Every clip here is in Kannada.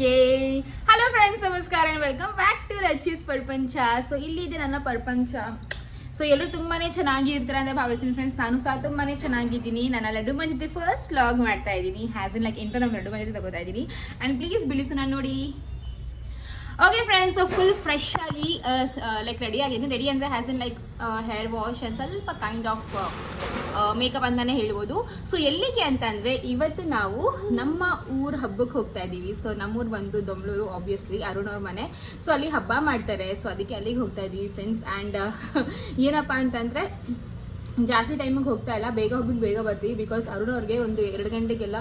ಓಕೆ ಹಲೋ ಫ್ರೆಂಡ್ಸ್ ನಮಸ್ಕಾರ ವೆಲ್ಕಮ್ ಬ್ಯಾಕ್ ಟು ರಚೀಸ್ ಪ್ರಪಂಚ ಸೊ ಇಲ್ಲಿದೆ ನನ್ನ ಪ್ರಪಂಚ. ಸೊ ಎಲ್ಲರೂ ತುಂಬಾನೇ ಚೆನ್ನಾಗಿರ್ತಾರೆ ಅಂತ ಭಾವಿಸ್ತೀನಿ ಫ್ರೆಂಡ್ಸ್ ನಾನು ಸಹ ತುಂಬಾನೇ ಚೆನ್ನಾಗಿದ್ದೀನಿ. ನನ್ನ ಲಡ್ಡು ಮನೆ ಜೊತೆ ಫಸ್ಟ್ ಲಾಗ್ ಮಾಡ್ತಾ ಇದ್ದೀನಿ. ಹ್ಯಾಸ್ ಇನ್ ಲೈಕ್ ಇಂಟರ್ ನಮ್ಮ ಲಡ್ಡು ಮನೆ ಜೊತೆ ತಗೋತಾ ಇದ್ದೀನಿ. ಆ್ಯಂಡ್ ಪ್ಲೀಸ್ ಬಿಳಿಸು ನಾನು ನೋಡಿ. ಓಕೆ ಫ್ರೆಂಡ್ಸ್ ಫುಲ್ ಫ್ರೆಶ್ ಆಗಿ ಲೈಕ್ ರೆಡಿ ಆಗಿದ್ದೀನಿ ರೆಡಿ ಅಂದರೆ has in like hair wash and ಸ್ವಲ್ಪ ಕೈಂಡ್ ಆಫ್ ಮೇಕಪ್ ಅಂತಲೇ ಹೇಳ್ಬೋದು. ಸೊ ಎಲ್ಲಿಗೆ ಅಂತಂದರೆ, ಇವತ್ತು ನಾವು ನಮ್ಮ ಊರ ಹಬ್ಬಕ್ಕೆ ಹೋಗ್ತಾ ಇದ್ದೀವಿ ಸೊ ನಮ್ಮೂರು ಬಂದು ದೊಂಬಳೂರು ಆಬ್ವಿಯಸ್ಲಿ ಅರುಣ್ ಅವ್ರ ಮನೆ. ಸೊ ಅಲ್ಲಿ ಹಬ್ಬ ಮಾಡ್ತಾರೆ. ಸೊ ಅದಕ್ಕೆ ಅಲ್ಲಿಗೆ ಹೋಗ್ತಾ ಇದ್ದೀವಿ ಫ್ರೆಂಡ್ಸ್ ಆ್ಯಂಡ್ ಏನಪ್ಪ ಅಂತಂದರೆ ಜಾಸ್ತಿ ಟೈಮಿಗೆ ಹೋಗ್ತಾ ಇಲ್ಲ. ಬೇಗ ಹೋಗ್ಬಿಟ್ಟು ಬೇಗ ಬರ್ತೀವಿ ಬಿಕಾಸ್ ಅರುಣ್ ಅವ್ರಿಗೆ ಒಂದು ಎರಡು ಗಂಟೆಗೆಲ್ಲ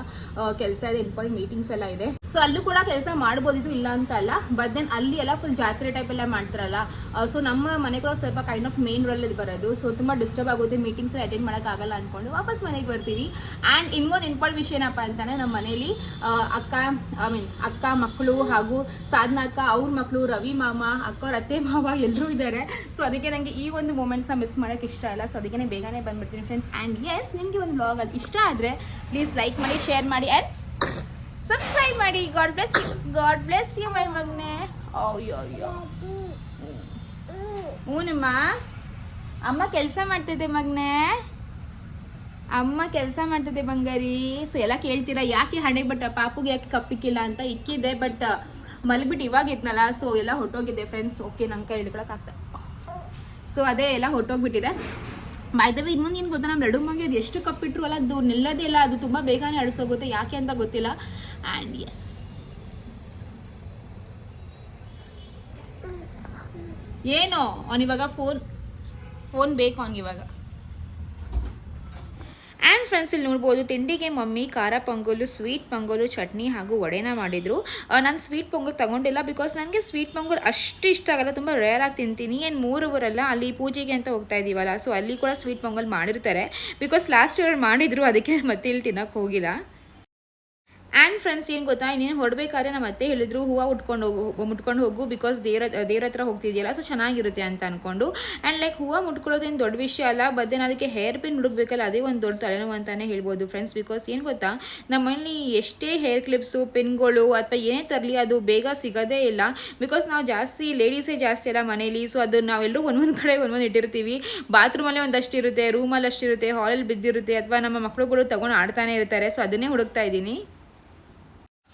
ಕೆಲಸ ಇದೆ ಇಂಪಾರ್ಟೆಂಟ್ ಮೀಟಿಂಗ್ಸ್ ಎಲ್ಲ ಇದೆ. ಸೊ ಅಲ್ಲೂ ಕೂಡ ಕೆಲಸ ಮಾಡ್ಬೋದಿತ್ತು ಇಲ್ಲ ಅಂತ ಅಲ್ಲ ಬಟ್ ದೆನ್ ಅಲ್ಲಿ ಎಲ್ಲ ಫುಲ್ ಜಾತ್ರೆ ಟೈಪ್ ಎಲ್ಲ ಮಾಡ್ತಾರಲ್ಲ ಸೊ ನಮ್ಮ ಮನೆ ಕೂಡ ಸ್ವಲ್ಪ ಕೈಂಡ್ ಆಫ್ ಮೇನ್ ರೋಲ್ ಬರೋದು. ಸೊ ತುಂಬ ಡಿಸ್ಟರ್ಬ್ ಆಗುತ್ತೆ ಮೀಟಿಂಗ್ಸ್ ಅಟೆಂಡ್ ಮಾಡಕ್ಕಾಗಲ್ಲ ಅನ್ಕೊಂಡು ವಾಪಸ್ ಮನೆಗೆ ಬರ್ತೀವಿ. ಆ್ಯಂಡ್ ಇನ್ನೊಂದು ಇಂಪಾರ್ಟೆಂಟ್ ವಿಷಯ ಏನಪ್ಪ ಅಂತಾನೆ, ನಮ್ಮ ಮನೇಲಿ ಅಕ್ಕ ಐ ಮೀನ್ ಅಕ್ಕ ಮಕ್ಕಳು ಹಾಗೂ ಸಾಧನಾ ಅಕ್ಕ, ಅವ್ರ ಮಕ್ಕಳು ರವಿ ಮಾಮ ಅಕ್ಕ ಅವ್ರ ಅತ್ತೆ, ಮಾವ ಎಲ್ಲರೂ ಇದ್ದಾರೆ ಸೊ ಅದಕ್ಕೆ ನನಗೆ ಈ ಒಂದು ಮೂಮೆಂಟ್ಸ್ನ ಮಿಸ್ ಮಾಡೋಕೆ ಇಷ್ಟ ಇಲ್ಲ. ಸೊ ಅದಕ್ಕೆ ಬೇಗನೆ ಬಂದ್ಬಿಡ್ತೀನಿ ಫ್ರೆಂಡ್ಸ್ ಆ್ಯಂಡ್ ಎಸ್ ನಿಮಗೆ ಒಂದು ಬ್ಲಾಗ್ ಅಲ್ಲಿ ಇಷ್ಟ ಆದರೆ ಪ್ಲೀಸ್ ಲೈಕ್ ಮಾಡಿ ಶೇರ್ ಮಾಡಿ ಆ್ಯಂಡ್ ಸಬ್ಸ್ಕ್ರೈಬ್ ಮಾಡಿ. God bless God bless you my ಮಗನೆ. ಅಯ್ಯೋ ಅಮ್ಮ ಕೆಲಸ ಮಾಡ್ತಿದ್ದೆ ಮಗ್ನೆ. ಅಮ್ಮ ಕೆಲಸ ಮಾಡ್ತಿದ್ದೆ ಬಂಗಾರಿ. ಸೊ ಎಲ್ಲ ಕೇಳ್ತೀರಾ, ಯಾಕೆ ಹಣೆ ಬಟ್ಟ, ಪಾಪುಗೆ ಯಾಕೆ ಕಪ್ಪಿಕ್ಕಿಲ್ಲ ಅಂತ ಇಕ್ಕಿದೆ ಬಟ್ ಮಲ್ಬಿಟ್ಟು ಇವಾಗ ಇದ್ನಲ್ಲ ಸೊ ಎಲ್ಲ ಹೊಟ್ಟೋಗಿದೆ ಫ್ರೆಂಡ್ಸ್ ಓಕೆ ನನ್ನ ಕೈ ಹಿಡ್ಕೊಳಕ್ಕಾಗ್ತದೆ ಸೊ ಅದೇ ಎಲ್ಲ ಹೊಟ್ಟೋಗ್ಬಿಟ್ಟಿದೆ ಬಾಯ್ದವೆ ಇನ್ನೊಂದು ಏನು ಗೊತ್ತಾ? ನಮ್ಮ ಎರಡು ಮಂಗೆ ಅದು ಎಷ್ಟು ಕಪ್ಪಿಟ್ರು ಅಲ್ಲ, ಅದು ನಿಲ್ಲದೇ ಇಲ್ಲ, ಅದು ತುಂಬ ಬೇಗನೆ ಅಳಿಸೋಗುತ್ತೆ, ಯಾಕೆ ಅಂತ ಗೊತ್ತಿಲ್ಲ. ಆ್ಯಂಡ್ ಎಸ್ ಏನು? ಅವನಿವಾಗ ಫೋನ್ ಫೋನ್ ಬೇಕು ಅವ್ನಿಗಿವಾಗ ಆ್ಯಂಡ್ ಫ್ರೆಂಡ್ಸ್ ಇಲ್ಲಿ ನೋಡ್ಬೋದು, ತಿಂಡಿಗೆ ಮಮ್ಮಿ, ಖಾರ ಪೊಂಗಲು ಸ್ವೀಟ್ ಪೊಂಗಲು, ಚಟ್ನಿ ಹಾಗೂ ವಡೆನ ಮಾಡಿದರು. ನಾನು ಸ್ವೀಟ್ ಪೊಂಗಲ್ ತಗೊಂಡಿಲ್ಲ ಬಿಕಾಸ್ ನನಗೆ ಸ್ವೀಟ್ ಪೊಂಗಲ್ ಅಷ್ಟು ಇಷ್ಟ ಆಗಲ್ಲ, ತುಂಬ ರೇರ್ ಆಗಿ ತಿಂತೀನಿ. ಏನು ಮೂರು ಊರಲ್ಲ ಅಲ್ಲಿ ಪೂಜೆಗೆ ಅಂತ ಹೋಗ್ತಾ ಇದ್ದೀವಲ್ಲ ಸೊ ಅಲ್ಲಿ ಕೂಡ ಸ್ವೀಟ್ ಪೊಂಗಲ್ ಮಾಡಿರ್ತಾರೆ. ಬಿಕಾಸ್ ಲಾಸ್ಟ್ ಇಯರ್ ಮಾಡಿದ್ರು, ಅದಕ್ಕೆ ಮತ್ತೆ ಇಲ್ಲಿ ತಿನ್ನೋಕೆ ಹೋಗಿಲ್ಲ. ಆ್ಯಂಡ್ ಫ್ರೆಂಡ್ಸ್ ಏನು ಗೊತ್ತಾ? ಇನ್ನೇನು ಹೊರಬೇಕಾದ್ರೆ ನಮ್ಮ ಅತ್ತೆ ಹೇಳಿದ್ರು, ಹೂವು ಉಟ್ಕೊಂಡು ಹೋಗು ಮುಟ್ಕೊಂಡು ಹೋಗು ಬಿಕಾಸ್ ದೇವ್ರ ದೇವ್ರ ಹತ್ರ ಹೋಗ್ತಿದೆಯಲ್ಲ ಸೊ ಚೆನ್ನಾಗಿರುತ್ತೆ ಅಂತ ಅಂದ್ಕೊಂಡು ಆ್ಯಂಡ್ ಲೈಕ್ ಹೂವು ಮುಟ್ಕೊಳ್ಳೋದೇನು ದೊಡ್ಡ ವಿಷಯ ಅಲ್ಲ ಬಟ್ ನಾನು ಅದಕ್ಕೆ ಹೇರ್ ಪಿನ್ ಹುಡುಕ್ಬೇಕಲ್ಲ, ಅದೇ ಒಂದು ದೊಡ್ಡ ತಲೆನೋವು ಅಂತಲೇ ಹೇಳ್ಬೋದು ಫ್ರೆಂಡ್ಸ್ ಬಿಕಾಸ್ ಏನು ಗೊತ್ತಾ? ನಮ್ಮಲ್ಲಿ ಎಷ್ಟೇ ಹೇರ್ ಕ್ಲಿಪ್ಸು ಪಿನ್ಗಳು ಅಥವಾ ಏನೇ ತರಲಿ, ಅದು ಬೇಗ ಸಿಗೋದೇ ಇಲ್ಲ. ಬಿಕಾಸ್ ನಾವು ಜಾಸ್ತಿ ಲೇಡೀಸೇ ಜಾಸ್ತಿ ಅಲ್ಲ ಮನೇಲಿ ಸೊ ಅದು ನಾವೆಲ್ಲರೂ ಒಂದೊಂದು ಕಡೆ ಒಂದೊಂದು ಇಟ್ಟಿರ್ತೀವಿ. ಬಾತ್ರೂಮಲ್ಲೇ ಒಂದಷ್ಟು ಇರುತ್ತೆ ರೂಮಲ್ಲಿ ಅಷ್ಟಿರುತ್ತೆ ಹಾಲಲ್ಲಿ ಬಿದ್ದಿರುತ್ತೆ, ಅಥವಾ ನಮ್ಮ ಮಕ್ಕಳುಗಳು ತಗೊಂಡು ಆಡ್ತಾನೆ ಇರ್ತಾರೆ ಸೊ ಅದನ್ನೇ ಹುಡುಕ್ತಾ ಇದ್ದೀನಿ.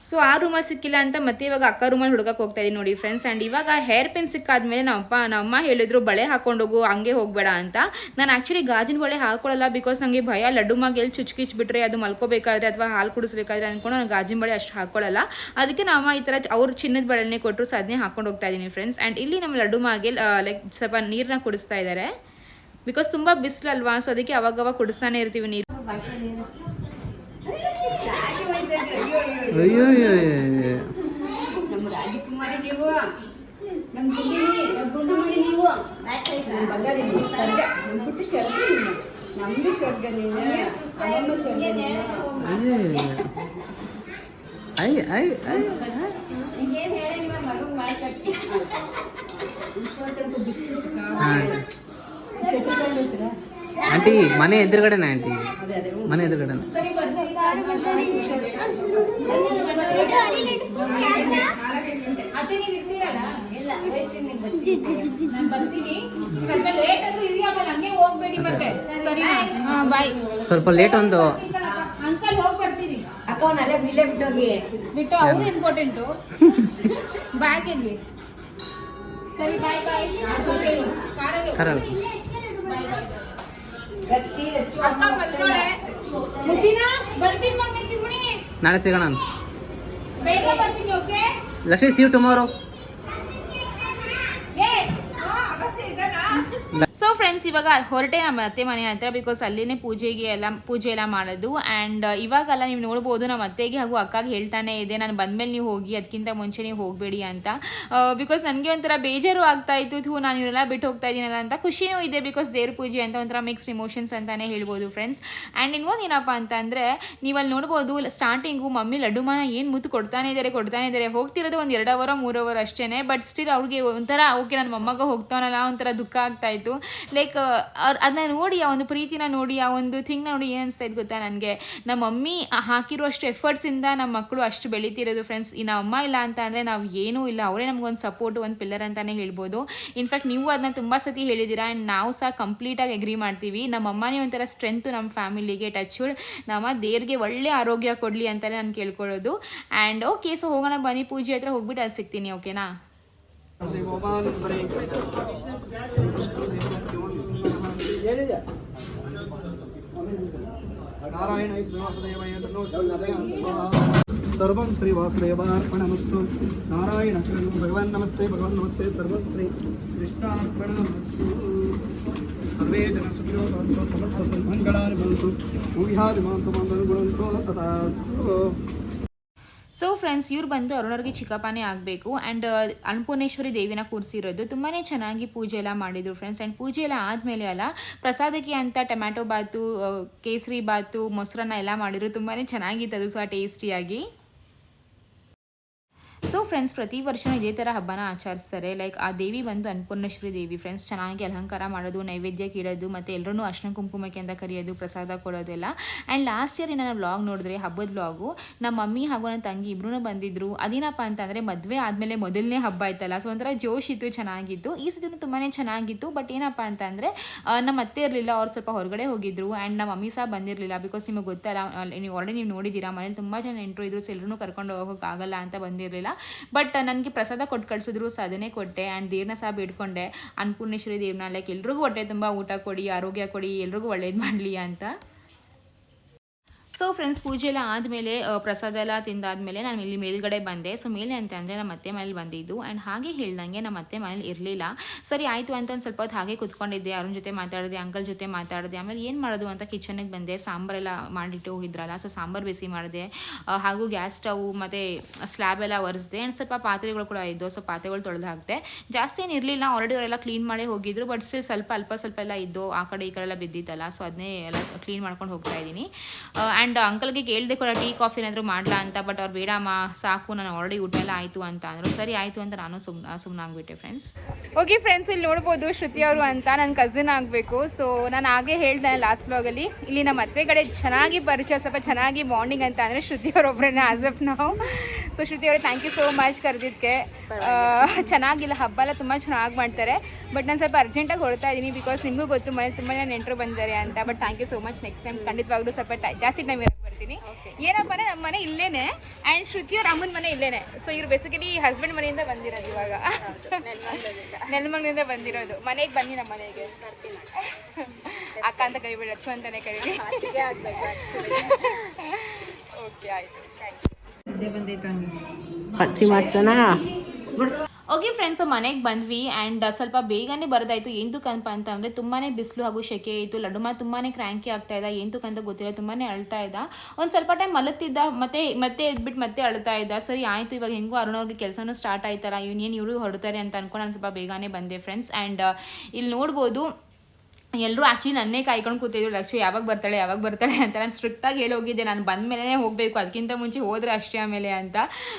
ಸೊ ಆ ರೂಮಲ್ಲಿ ಸಿಕ್ಕಿಲ್ಲ ಅಂತ ಮತ್ತೆ ಇವಾಗ ಅಕ್ಕ ರೂಮಲ್ಲಿ ಹುಡುಗಕ್ಕೆ ಹೋಗ್ತಾ ಇದ್ದೀನಿ ನೋಡಿ ಫ್ರೆಂಡ್ಸ್ ಆ್ಯಂಡ್ ಇವಾಗ ಹೇರ್ ಪಿನ್ ಸಿಕ್ಕಾದ್ಮೇಲೆ ನಮ್ಮಪ್ಪ ನಮ್ಮಮ್ಮ ಹೇಳಿದ್ರು, ಬಳೆ ಹಾಕೊಂಡೋಗು ಹಂಗೆ ಹೋಗಬೇಡ ಅಂತ. ನಾನು ಆ್ಯಕ್ಚುಲಿ ಗಾಜಿನ ಬಳೆ ಹಾಕೊಳ್ಳಲ್ಲ ಬಿಕಾಸ್ ನನಗೆ ಭಯ, ಲಡ್ಡು ಎಲ್ಲಿ ಚುಚ್ಕಿಚ್ಬಿಟ್ರೆ ಅದು ಮಲ್ಕೋಬೇಕಾದ್ರೆ ಅಥವಾ ಹಾಲು ಕುಡಿಸ್ಬೇಕಾದ್ರೆ ಅಂದ್ಕೊಂಡು ನಾನು ಗಾಜಿನ ಬಳೆ ಅಷ್ಟು ಹಾಕೊಳ್ಳಲ್ಲ ಅದಕ್ಕೆ ನಮ್ಮಮ್ಮ ಈ ಥರ ಅವ್ರು ಚಿನ್ನದ ಬಳೆನೇ ಕೊಟ್ಟರು ಸೊ ಅದನ್ನೇ ಹಾಕೊಂಡು ಹೋಗ್ತಾ ಇದ್ದೀನಿ ಫ್ರೆಂಡ್ಸ್ ಆ್ಯಂಡ್ ಇಲ್ಲಿ ನಮ್ಮ ಲಡ್ಡು ಮಾಗೆ ಲೈಕ್ ಸ್ವಲ್ಪ ನೀರನ್ನ ಕುಡಿಸ್ತಾ ಇದ್ದಾರೆ ಬಿಕಾಸ್ ತುಂಬ ಬಿಸಿಲಲ್ವಾ ಸೊ ಅದಕ್ಕೆ ಅವಾಗವಾಗ ಕುಡಿಸ್ತಾನೆ ಇರ್ತೀವಿ ನೀರು. ಅಯ್ಯೋ ಅಯ್ಯೋ ಅಯ್ಯೋ. ನಮ್ಮ ರಾಜಕುಮಾರಿ ನೀವು ನಮ್ಮ ಗುಂಡಿ ನಮ್ಮ ಗುಂಡುಮಣಿ ನೀವು ನಮ್ಮ ಬಂಗಾರಿ ನೀವು ಸ್ವರ್ಗ ನಮ್ಮ ಪುಟ್ಟ ಸ್ವರ್ಗ ನೀನು ನಮ್ಮದು ಸ್ವರ್ಗ ನೀನು ಅಮ್ಮಮ್ಮ ಸ್ವರ್ಗ ನೀನು ಅಯ್ಯೋ ಅಯ್ಯ ಅಯ್ಯ ಅಯ್ಯ ಬಿಸಿಲು ಚಿಕ್ಕ ಹಾಂ ಚಟ್ನಿ ಐತ್ರ ಆಂಟಿ ಮನೆ ಎದುರುಗಡೆನ ಆಂಟಿ ಮನೆ ಎದುರುಗಡೆ ಸ್ವಲ್ಪ ಲೇಟ್ ಒಂದು. ಬಿಟ್ಟೋಗಿ ಬಿಟ್ಟು ಅವ್ರು ಇಂಪಾರ್ಟೆಂಟು ಬ್ಯಾಗ್ ಎಲ್ಲಿ ಸರಿ ಬಾಯ್ ಬಾಯ್ ಕರಲ್ಲ ನಾಳೆ ಸಿಗೋಣ Lakshmi see tomorrow so friends ಇವಾಗ ಹೊರಟೆ ನಮ್ಮ ಅತ್ತೆ ಮನೆ ಹತ್ರ ಬಿಕಾಸ್ ಅಲ್ಲಿನೇ ಪೂಜೆಗೆ ಎಲ್ಲ, ಪೂಜೆ ಎಲ್ಲ ಮಾಡೋದು. ಆ್ಯಂಡ್ ಇವಾಗೆಲ್ಲ ನೀವು ನೋಡ್ಬೋದು ನಮ್ಮ ಅತ್ತೆಗೆ ಹಾಗೂ ಅಕ್ಕಾಗೆ ಹೇಳ್ತಾನೆ ಇದೆ, ನಾನು ಬಂದಮೇಲೆ ನೀವು ಹೋಗಿ ಅದಕ್ಕಿಂತ ಮುಂಚೆ ನೀವು ಹೋಗಬೇಡಿ ಅಂತ. ಬಿಕಾಸ್ ನನಗೆ ಒಂಥರ ಬೇಜಾರು ಆಗ್ತಾ ಇತ್ತು, ಥೂ, ನಾನು ಇವರೆಲ್ಲ ಬಿಟ್ಟು ಹೋಗ್ತಾ ಇದ್ದೀನಲ್ಲ ಅಂತ ಖುಷಿನೂ ಇದೆ ಬಿಕಾಸ್ ದೇವ್ರ ಪೂಜೆ ಅಂತ ಒಂಥರ ಮಿಕ್ಸ್ ಇಮೋಷನ್ಸ್ ಅಂತಲೇ ಹೇಳ್ಬೋದು ಫ್ರೆಂಡ್ಸ್ ಆ್ಯಂಡ್ ಇನ್ನೊಂದು ಏನಪ್ಪ ಅಂತಂದರೆ ನೀವು ಅಲ್ಲಿ ನೋಡ್ಬೋದು ಸ್ಟಾರ್ಟಿಂಗು ಮಮ್ಮಿ ಲಡ್ಡುಮಾನ ಏನು ಮುತ್ತು ಕೊಡ್ತಾನೆ ಇದ್ದಾರೆ ಕೊಡ್ತಾನೆ ಇದ್ದಾರೆ ಹೋಗ್ತಿರೋದು ಒಂದು ಎರಡು ಅವರ ಮೂರು ಅವರ್ ಅಷ್ಟೇ ಬಟ್ ಸ್ಟಿಲ್ ಅವ್ರಿಗೆ ಒಂಥರ, ಓಕೆ, ನನ್ನ ಮೊಮ್ಮಗ ಹೋಗ್ತಾನಲ್ಲ ಒಂಥರ ದುಃಖ ಆಗ್ತಾ ಇತ್ತು. ಲೈಕ್ ಅವ್ರು ಅದನ್ನ ನೋಡಿ, ಆ ಒಂದು ಪ್ರೀತಿನ ನೋಡಿ, ಆ ಒಂದು ಥಿಂಗ್ನ ನೋಡಿ ಏನು ಇತ್ತು ಗೊತ್ತಾ ನನಗೆ? ನಮ್ಮ ಮಮ್ಮಿ ಹಾಕಿರುವಷ್ಟು ಎಫರ್ಟ್ಸಿಂದ ನಮ್ಮ ಮಕ್ಕಳು ಅಷ್ಟು ಬೆಳೀತಿರೋದು ಫ್ರೆಂಡ್ಸ್ ಈ ನಮ್ಮ ಅಮ್ಮ ಇಲ್ಲ ಅಂತ ಅಂದರೆ ನಾವು ಏನೂ ಇಲ್ಲ. ಅವರೇ ನಮಗೊಂದು ಸಪೋರ್ಟ್ ಒಂದು ಪಿಲ್ಲರ್ ಅಂತಲೇ ಹೇಳ್ಬೋದು. ಇನ್ಫ್ಯಾಕ್ಟ್ ನೀವು ಅದನ್ನ ತುಂಬ ಸತಿ ಹೇಳಿದ್ದೀರಾ ಆ್ಯಂಡ್ ನಾವು ಸಹ ಕಂಪ್ಲೀಟಾಗಿ ಅಗ್ರಿ ಮಾಡ್ತೀವಿ. ನಮ್ಮ ಅಮ್ಮನೇ ಒಂಥರ ಸ್ಟ್ರೆಂತು ನಮ್ಮ ಫ್ಯಾಮಿಲಿಗೆ ಟಚ್ ನಮ್ಮ ದೇವ್ರಿಗೆ ಒಳ್ಳೆ ಆರೋಗ್ಯ ಕೊಡಲಿ ಅಂತಲೇ ನಾನು ಕೇಳ್ಕೊಳ್ಳೋದು. ಆ್ಯಂಡ್ ಓಕೆ ಸೊ ಹೋಗೋಣ ಬನ್ನಿ. ಪೂಜೆ ಹತ್ರ ಹೋಗ್ಬಿಟ್ಟು ಅಲ್ಲಿ ಸಿಗ್ತೀನಿ ಓಕೆನಾ सर्वं श्री वासुदेवार्पणमस्तु नारायण भगवान् नमस्ते भगवान् नमस्ते सर्वं श्री कृष्णार्पणमस्तु सर्वे जन सुखिनो भवन्तु समस्त सन्मङ्गलानि भवन्तु भूयादि भवन्तु मङ्गलगुणन्तु तथास्तु ಸೊ ಫ್ರೆಂಡ್ಸ್ ಇವ್ರು ಬಂದು ಅರುಣವ್ರಿಗೆ ಚಿಕ್ಕಪ್ಪನೇ ಆಗಬೇಕು. ಆ್ಯಂಡ್ ಅನ್ನಪೂರ್ಣೇಶ್ವರಿ ದೇವಿನ ಕೂರಿಸಿರೋದು ತುಂಬಾ ಚೆನ್ನಾಗಿ ಪೂಜೆ ಎಲ್ಲ ಮಾಡಿದರು ಫ್ರೆಂಡ್ಸ್ ಆ್ಯಂಡ್ ಪೂಜೆ ಎಲ್ಲ ಆದಮೇಲೆ ಅಲ್ಲ, ಪ್ರಸಾದಕ್ಕೆ ಅಂತ ಟೊಮ್ಯಾಟೊ ಬಾತು ಕೇಸರಿ ಬಾತು, ಮೊಸರನ್ನ ಎಲ್ಲ ಮಾಡಿದ್ರು. ತುಂಬಾ ಚೆನ್ನಾಗಿತ್ತು ಅದು ಸಹ ಟೇಸ್ಟಿಯಾಗಿ ಸೊ ಫ್ರೆಂಡ್ಸ್ ಪ್ರತಿ ವರ್ಷನೂ ಇದೇ ಥರ ಹಬ್ಬನ ಆಚರಿಸ್ತಾರೆ. ಲೈಕ್ ಆ ದೇವಿ ಬಂದು ಅನ್ನಪೂರ್ಣೇಶ್ವರಿ ದೇವಿ ಫ್ರೆಂಡ್ಸ್ ಚೆನ್ನಾಗಿ ಅಲಂಕಾರ ಮಾಡೋದು ನೈವೇದ್ಯಕ್ಕೆ ಇಡೋದು ಮತ್ತು ಎಲ್ಲರೂ ಅರ್ಶನ ಕುಂಕುಮಕ್ಕೆ ಅಂತ ಕರೆಯೋದು, ಪ್ರಸಾದ ಕೊಡೋದು ಎಲ್ಲ. ಆ್ಯಂಡ್ ಲಾಸ್ಟ್ ಇಯರ್ ನಾನು ವ್ಲಾಗ್ ನೋಡಿದ್ರೆ, ಹಬ್ಬದ ವ್ಲಾಗು ನಮ್ಮ ಮಮ್ಮಿ ಹಾಗೂ ನನ್ನ ತಂಗಿ ಇಬ್ಬರೂ ಬಂದಿದ್ರು. ಅದೇನಪ್ಪ ಅಂತಂದರೆ, ಮದುವೆ ಆದಮೇಲೆ ಮೊದಲನೇ ಹಬ್ಬ ಆಯ್ತಲ್ಲ ಸೊ ಒಂಥರ ಜೋಶ್ ಇತ್ತು, ಚೆನ್ನಾಗಿತ್ತು. ಈ ಸತಿನೂ ತುಂಬಾ ಚೆನ್ನಾಗಿತ್ತು ಬಟ್ ಏನಪ್ಪ ಅಂತಂದರೆ ನಮ್ಮ ಅತ್ತೆ ಇರಲಿಲ್ಲ, ಅವ್ರು ಸ್ವಲ್ಪ ಹೊರಗಡೆ ಹೋಗಿದ್ರು. ಆ್ಯಂಡ್ ನಮ್ಮ ಮಮ್ಮಿ ಸಹ ಬಂದಿರಲಿಲ್ಲ ಬಿಕಾಸ್ ನಿಮಗೆ ಗೊತ್ತಲ್ಲ ನೀವು ಆಲ್ರೆಡಿ ನೀವು ನೋಡಿದ್ದೀರಾ, ಮನೇಲಿ ತುಂಬ ಜನ ನೆಂಟರು ಇದ್ರು ಸೊ ಎಲ್ಲರೂ ಕರ್ಕೊಂಡು ಹೋಗೋಕ್ಕಾಗಲ್ಲ ಅಂತ ಬಂದಿರಲಿಲ್ಲ. ಬಟ್ ನನಗೆ ಪ್ರಸಾದ ಕೊಟ್ಟು ಕಳಿಸಿದ್ರು, ಸಾಧನೆ ಕೊಟ್ಟೆ ಆ್ಯಂಡ್ ದೇವ್ರನ್ನ ಸಹ ಬೇಡ್ಕೊಂಡೆ. ಅನ್ನಪೂರ್ಣೇಶ್ವರಿ ಲೈಕ್ ಎಲ್ರಿಗೂ ಹೊಟ್ಟೆ ತುಂಬ ಊಟ ಕೊಡಿ, ಆರೋಗ್ಯ ಕೊಡಿ, ಎಲ್ರಿಗೂ ಒಳ್ಳೇದು ಮಾಡಲಿ ಅಂತ. ಸೊ ಫ್ರೆಂಡ್ಸ್ ಪೂಜೆ ಎಲ್ಲ ಆದಮೇಲೆ ಪ್ರಸಾದ ಎಲ್ಲ ತಿಂದಾದ್ಮೇಲೆ ನಾನು ಇಲ್ಲಿ ಮೇಲ್ಗಡೆ ಬಂದೆ. ಸೊ ಮೇಲೆ ಅಂತ ಅಂದರೆ ನಮ್ಮ ಅತ್ತೆ ಮನೇಲಿ ಬಂದಿದ್ದು. ಆ್ಯಂಡ್ ಹಾಗೆ ಹೇಳ್ದಂಗೆ ನಮ್ಮ ಅತ್ತೆ ಮನೇಲಿ ಇರಲಿಲ್ಲ. ಸರಿ, ಆಯಿತು ಅಂತ ಒಂದು ಸ್ವಲ್ಪ ಹೊತ್ತು ಹಾಗೆ ಕುತ್ಕೊಂಡಿದ್ದೆ. ಅವ್ರ ಜೊತೆ ಮಾತಾಡಿದೆ, ಅಂಕಲ್ ಜೊತೆ ಮಾತಾಡಿದೆ. ಆಮೇಲೆ ಏನು ಮಾಡೋದು ಅಂತ ಕಿಚನಿಗೆ ಬಂದೆ. ಸಾಂಬಾರೆಲ್ಲ ಮಾಡಿಟ್ಟು ಹೋಗಿದ್ರಲ್ಲ ಸೊ ಸಾಂಬಾರು ಬಿಸಿ ಮಾಡಿದೆ. ಹಾಗೂ ಗ್ಯಾಸ್ ಸ್ಟವ್ ಮತ್ತು ಸ್ಲ್ಯಾಬ್ ಎಲ್ಲ ಒರೆಸ್ದೆ. ಆ್ಯಂಡ್ ಸ್ವಲ್ಪ ಪಾತ್ರೆಗಳು ಕೂಡ ಇದ್ದವು ಸೊ ಪಾತ್ರೆಗಳು ತೊಳೆದು ಹಾಕಿದೆ ಜಾಸ್ತಿ ಏನು ಇರಲಿಲ್ಲ. ಆಲ್ರೆಡಿ ಅವರೆಲ್ಲ ಕ್ಲೀನ್ ಮಾಡೇ ಹೋಗಿದ್ರು. ಬಟ್ ಸ್ಟಿಲ್ ಸ್ವಲ್ಪ, ಅಲ್ಪ ಸ್ವಲ್ಪ ಎಲ್ಲ ಇದ್ದು. ಆ ಕಡೆ ಈ ಕಡೆ ಎಲ್ಲ ಬಿದ್ದಿತ್ತಲ್ಲ. ಸೊ ಅದನ್ನೇ ಎಲ್ಲ ಕ್ಲೀನ್ ಮಾಡ್ಕೊಂಡು ಹೋಗ್ತಾ ಇದ್ದೀನಿ. ಆ್ಯಂಡ್ ಅಂಕಲ್ಗೆ ಕೇಳಿದೆ ಕೂಡ ಟೀ ಕಾಫಿ ಏನಾದರೂ ಮಾಡಲಾ ಅಂತ ಬಟ್ ಅವ್ರು ಬೇಡಮ್ಮ ಸಾಕು ನಾನು ಆಲ್ರೆಡಿ ಊಟ ಎಲ್ಲ ಆಯಿತು ಅಂತ ಅಂದರು. ಸರಿ ಆಯಿತು ಅಂತ ನಾನು ಸುಮ್ಮನೆ ಆಗಿಬಿಟ್ಟೆ ಫ್ರೆಂಡ್ಸ್ ಓಕೆ ಫ್ರೆಂಡ್ಸ್ ಇಲ್ಲಿ ನೋಡ್ಬೋದು ಶ್ರುತಿ ಅವರು ಅಂತ ನನ್ನ ಕಸಿನ್ ಆಗಬೇಕು. ಸೊ ನಾನು ಹಾಗೆ ಹೇಳ್ದೆ ಲಾಸ್ಟ್ ಬ್ಲಾಗಲ್ಲಿ ಇಲ್ಲಿ ನಮ್ಮ ಅತ್ತೆ ಕಡೆ ಚೆನ್ನಾಗಿ ಪರಿಚಯ ಸ್ವಲ್ಪ ಚೆನ್ನಾಗಿ ಬಾಂಡಿಂಗ್ ಅಂತ ಅಂದರೆ ಶ್ರುತಿ ಅವರೊಬ್ಬರನ್ನ ಆಸ್ ಅಫ್ ನಾವು ಸೊ ಶ್ರುತಿ ಅವರೇ ಥ್ಯಾಂಕ್ ಯು ಸೋ ಮಚ್ ಕರೆದಿದ್ದಕ್ಕೆ ಚೆನ್ನಾಗಿಲ್ಲ ಹಬ್ಬ ಎಲ್ಲ ತುಂಬ ಚೆನ್ನಾಗಿ ಮಾಡ್ತಾರೆ. ಬಟ್ ನಾನು ಸ್ವಲ್ಪ ಅರ್ಜೆಂಟಾಗಿ ಹೊರಡ್ತಾ ಇದ್ದೀನಿ ಬಿಕಾಸ್ ನಿಮಗೂ ಗೊತ್ತು ಮನೇಲಿ ತುಂಬ ಜನ ನೆಂಟರು ಬಂದಿದ್ದಾರೆ ಅಂತ. But thank you so much next time ಖಂಡಿತವಾಗ್ಲೂ ಸ್ವಲ್ಪ ಟೈ- ಜಾಸ್ತಿ ಟೈಮ್ ಇರಕ್ಕೆ ಬರ್ತೀನಿ ಏನಪ್ಪ ಅಂದ್ರೆ ನಮ್ಮ ಮನೆ ಇಲ್ಲೇನೆ. ಆ್ಯಂಡ್ ಶ್ರುತಿ ಅವ್ರ ಅಮ್ಮನ ಮನೆ ಇಲ್ಲೇನೆ. ಸೊ ಇವ್ರು ಬೇಸಿಕಲಿ ಹಸ್ಬೆಂಡ್ ಮನೆಯಿಂದ ಬಂದಿರೋದು ಇವಾಗ. ನೆಲಮಂಗ್ಲಿಂದ ಬಂದಿರೋದು. ಮನೆಗೆ ಬನ್ನಿ ನಮ್ಮ ಮನೆಗೆ. ಅಕ್ಕ ಅಂತ ಕರಿಬೇಡಿ ಅಚ್ಚು ಅಂತಾನೆ ಕರೀರಿ ಓಕೆ ಆಯಿತು. ಹಚ್ಚಿ ಮಾಡ್ಸೋಣ ಓಕೆ ಫ್ರೆಂಡ್ಸು ಮನೆಗೆ ಬಂದ್ವಿ ಆ್ಯಂಡ್ ಸ್ವಲ್ಪ ಬೇಗನೆ ಬರೋದಾಯಿತು. ಏನಕ್ಕಂತ ಅಂತ ಅಂದರೆ ತುಂಬಾ ಬಿಸಿಲು ಹಾಗೂ ಶೆಕೆ ಇತ್ತು. ಲಡುಮ ತುಂಬಾ ಕ್ರ್ಯಾಂಕಿ ಆಗ್ತಾ ಇದ್ದ. ಏನಕ್ಕಂತ ಗೊತ್ತಿಲ್ಲ. ತುಂಬಾ ಅಳ್ತಾ ಇದ್ದ. ಒಂದು ಸ್ವಲ್ಪ ಟೈಮ್ ಮಲಗ್ತಿದ್ದ. ಮತ್ತೆ ಮತ್ತೆ ಎದ್ಬಿಟ್ಟು ಮತ್ತೆ ಅಳ್ತಾ ಇದ್ದ. ಸರಿ, ಆಯಿತು. ಇವಾಗ ಹೆಂಗೋ ಅರುಣವ್ರಿಗೆ ಕೆಲಸನೂ ಸ್ಟಾರ್ಟ್ ಆಯ್ತಲ್ಲ. ಯೂನಿಯನ್ ಇವರು ಹೊರಡ್ತಾರೆ ಅಂತ ಅನ್ಕೊಂಡು ಸ್ವಲ್ಪ ಬೇಗನೆ ಬಂದೆ ಫ್ರೆಂಡ್ಸ್ ಆ್ಯಂಡ್ ಇಲ್ಲಿ ನೋಡ್ಬೋದು ಎಲ್ಲರೂ ಆ್ಯಕ್ಚುಲಿ ನನ್ನೇ ಕಾಯ್ಕೊಂಡು ಕೂತಿದ್ರು. ಲಕ್ಷ್ಮಿ ಯಾವಾಗ ಬರ್ತಾಳೆ ಯಾವಾಗ ಬರ್ತಾಳೆ ಅಂತ ನಾನು ಸ್ಟ್ರಿಕ್ಟಾಗಿ ಹೇಳಿ ಹೋಗಿದ್ದೆ. ನಾನು ಬಂದ ಮೇಲೆ ಹೋಗಬೇಕು. ಅದಕ್ಕಿಂತ ಮುಂಚೆ ಹೋದ್ರೆ ಅಷ್ಟೇ ಆಮೇಲೆ ಅಂತ.